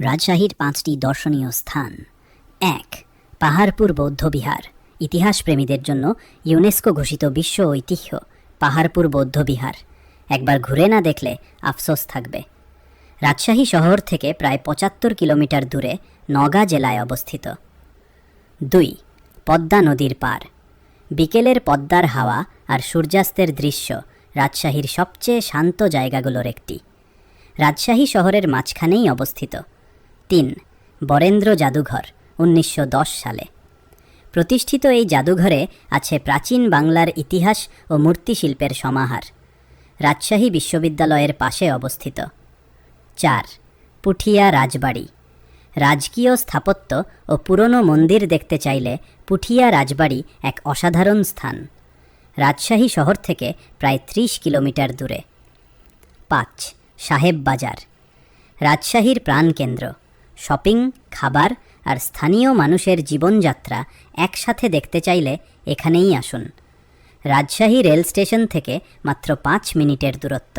রাজশাহীর পাঁচটি দর্শনীয় স্থান। এক, পাহাড়পুর বৌদ্ধবিহার। ইতিহাসপ্রেমীদের জন্য ইউনেস্কো ঘোষিত বিশ্ব ঐতিহ্য, পাহাড়পুর বৌদ্ধবিহার। একবার ঘুরে না দেখলে আফসোস থাকবে। রাজশাহী শহর থেকে প্রায় পঁচাত্তর কিলোমিটার দূরে নওগাঁ জেলায় অবস্থিত। দুই, পদ্মা নদীর পার। বিকেলের পদ্মার হাওয়া আর সূর্যাস্তের দৃশ্য রাজশাহীর সবচেয়ে শান্ত জায়গাগুলোর একটি। রাজশাহী শহরের মাঝখানেই অবস্থিত। তিন, বরেন্দ্র জাদুঘর, উনিশশো দশ সালে। প্রতিষ্ঠিত এই জাদুঘরে আছে প্রাচীন বাংলার ইতিহাস ও মূর্তিশিল্পের সমাহার। রাজশাহী বিশ্ববিদ্যালয়ের পাশে অবস্থিত। চার, পুঠিয়া রাজবাড়ি। রাজকীয় স্থাপত্য ও পুরনো মন্দির দেখতে চাইলে পুঠিয়া রাজবাড়ি এক অসাধারণ স্থান। রাজশাহী শহর থেকে প্রায় ত্রিশ কিলোমিটার দূরে। পাঁচ, সাহেব বাজার। রাজশাহীর প্রাণকেন্দ্র। শপিং, খাবার আর স্থানীয় মানুষের জীবনযাত্রা একসাথে দেখতে চাইলে এখানেই আসুন। রাজশাহী রেল স্টেশন থেকে মাত্র পাঁচ মিনিটের দূরত্ব।